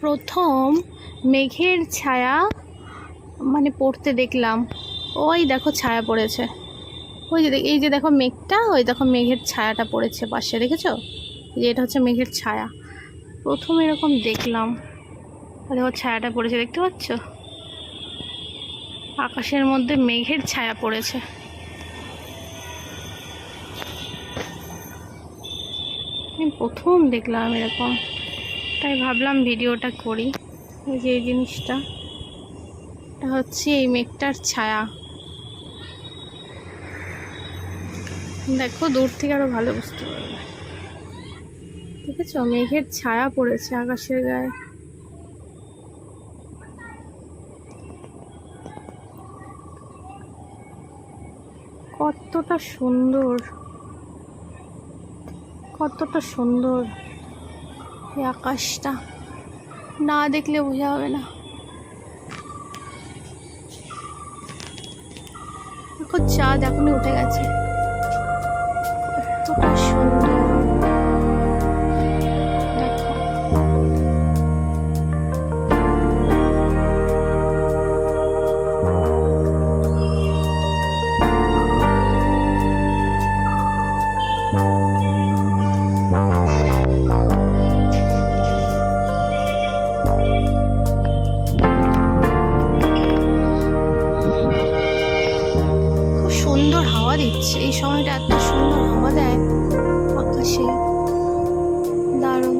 প্রথম মেঘের ছায়া মানে পড়তে দেখলাম। ওই দেখো ছায়া পড়েছে। ওই যে এই যে দেখো মেঘটা, ওই দেখো মেঘের ছায়াটা পড়েছে পাশে, দেখেছ? যে এটা হচ্ছে মেঘের ছায়া। প্রথম এরকম দেখলাম। দেখো ছায়াটা পড়েছে, দেখতে পাচ্ছ? আকাশের মধ্যে মেঘের ছায়া পড়েছে। প্রথম দেখলাম এরকম। তাই ভাবলাম ভিডিওটা করি। এই যে এই জিনিসটা। এটা হচ্ছে এই মেঘটার ছায়া। দেখো, দূর থেকে আরও ভালো বুঝতে পারবে। ঠিক আছে মেঘের ছায়া পড়েছে আকাশের গায়ে। কতটা সুন্দর। কতটা সুন্দর। এই আকাশটা। না দেখলে বোঝা হবে না। দেখো চাঁদ এখনই উঠে গেছে। সুন্দর হাওয়া দিচ্ছে। এই সময়টা এত সুন্দর হাওয়া দেয়। আকাশে দারুণ।